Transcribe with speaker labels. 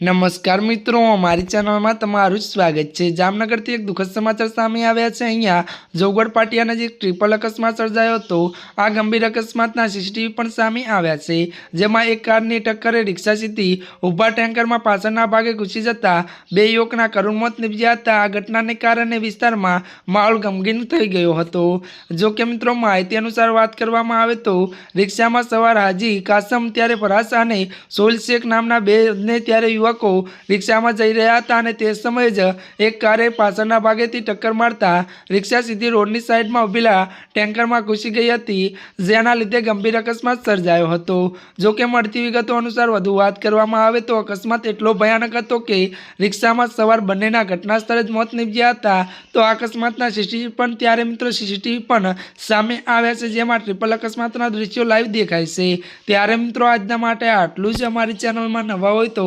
Speaker 1: નમસ્કાર મિત્રો અમારી ચેનલમાં તમારું સ્વાગત છે. જામનગરથી એક દુઃખદ સમાચાર સામે આવ્યા છે. અહીંયા જોગવડ પાટિયા નજીક ટ્રિપલ અકસ્માત સર્જાયો હતો. આ ગંભીર અકસ્માતના સીસીટીવી પણ સામે આવ્યા છે. જેમાં એક કારની ટક્કરે રિક્ષા સીધી ઊભા ટેન્કરમાં પાછળના ભાગે ઘૂસી જતા બે યુવકના કરુણ મોત નીપજ્યા હતા. આ ઘટનાને કારણે વિસ્તારમાં માહોલ ગમગીન થઈ ગયો હતો. જો કે મિત્રો, માહિતી અનુસાર વાત કરવામાં આવે તો રિક્ષામાં સવાર હાજી કાસમ ત્યારે ફરાસ અને સોલ શેખ નામના બેને ત્યારે ત્યારે યુવકો રિક્ષામાં જઈ રહ્યા હતા અને તે સમયે જ એક કારે પાછળના ભાગેથી ટક્કર મારતા રિક્ષા સીધી રોડની સાઈડમાં ઊભેલા ટેન્કરમાં ઘૂસી ગઈ હતી, જેના લીધે ગંભીર અકસ્માત સર્જાયો હતો. જો કે મળતી વિગતો અનુસાર વધુ વાત કરવામાં આવે તો અકસ્માત એટલો ભયાનક હતો કે રિક્ષામાં સવાર બંનેના ઘટના સ્થળે જ મોત નીપજ્યા હતા. તો આ અકસ્માતના સીસીટીવી પણ ત્યારે મિત્રો સીસીટીવી પણ સામે આવ્યા છે, જેમાં ટ્રિપલ અકસ્માતના દૃશ્યો લાઈવ દેખાય છે. ત્યારે મિત્રો આજના માટે આટલું જ. અમારી ચેનલમાં નવા હોય તો